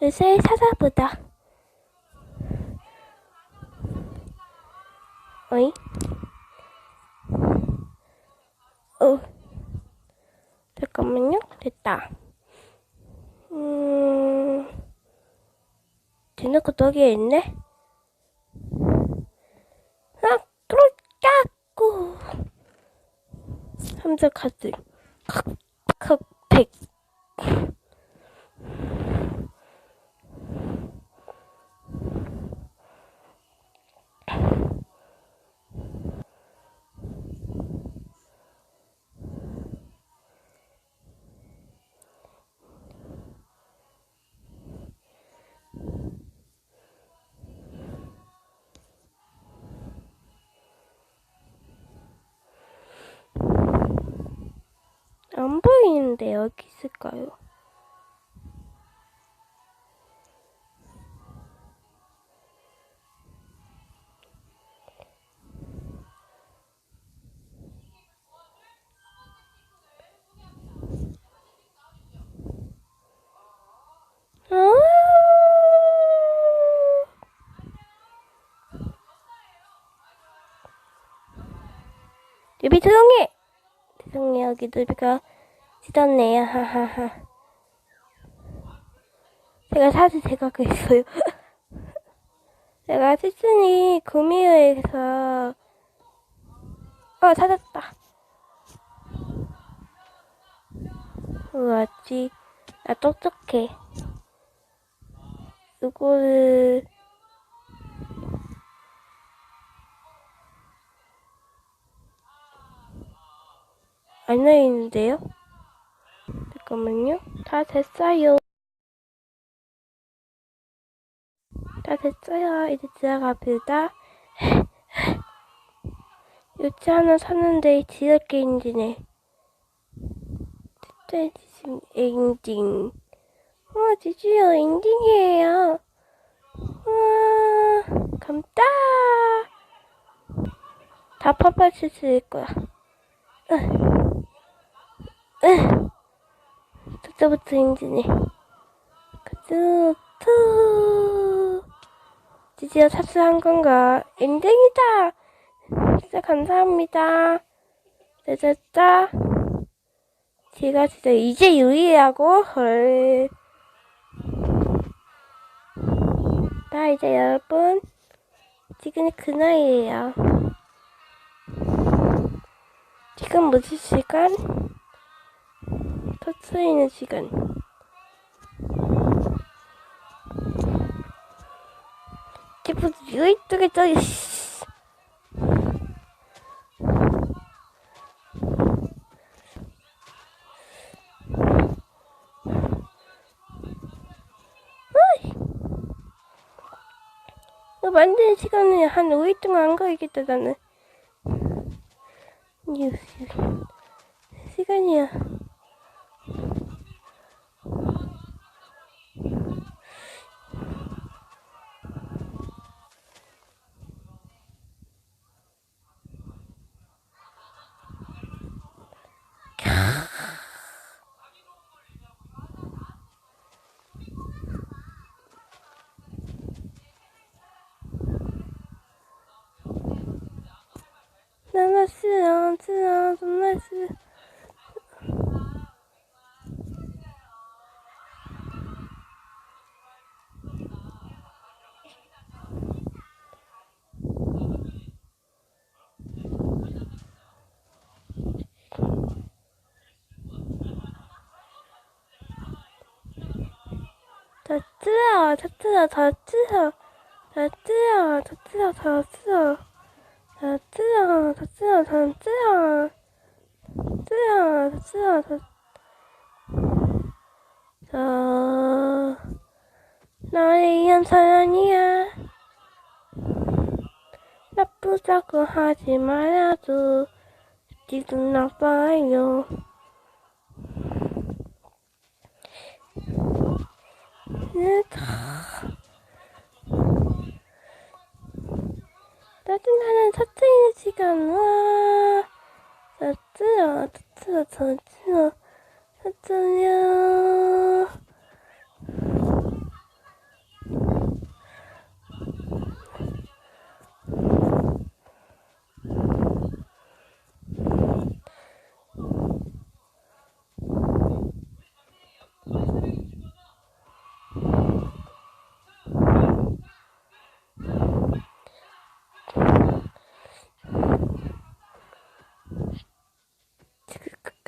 요새 찾아보다. 어이? 어. 잠깐만요. 됐다. 음. 대놓고 여기에 있네? 아, 꿀까꾸. 함정 카드. 안 보이는데 여기 있을까요? 아 유비 조용해! 죄송해요, 여기 누비가 찢었네요, 하하하. 제가 사실 제가 그랬어요. 제가 시즌이 구미호에서, 어, 찾았다. 우와지, 나 똑똑해. 이거를, 안 나있는데요? 잠깐만요. 다 됐어요. 다 됐어요. 이제 들어가보다. 요치 하나 샀는데 지을 게 힘드네. 진짜 지금 엔딩. 와, 드디어 엔딩이에요. 와, 감다. 다 퍼플 칠 거야. 으. 으. 그때부터 힘드네. 그때부터 드디어 탑승한 건가? 엔딩이다! 진짜 감사합니다. 늦었다. 제가 진짜 이제 유의하고, 헐. 나 이제 여러분, 지금 그날이에요. 지금 무슨 시간? 暑いね、時間。ちょっと、いっとけたよし。완전 시간에 한 5일 동안 안가겠 다, 나 는. 시간이 야. 쓰여 쓰여 정말 쓰여 더 찢어, 더 찢어, 더 찢어, 더 찢어, 더 찢어, 더 찢어. 他这样，他这样，他这样，这样，他这样，他，呃，哪里人？在哪里呀？那不找个好地方，那就只能把你，你他。 짜증나는 사투리 시간. 와. 사투야~ 사투야~ 사투야~ 사투리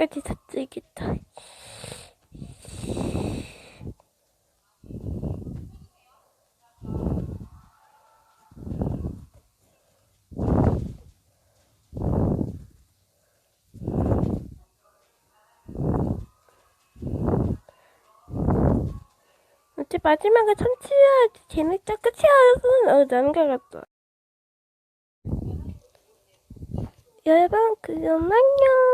마지막까지 다치겠다. 어째 마지막에 참치야지. 재밌다 끝이야 어 남겨 같다 여러분 그럼 안녕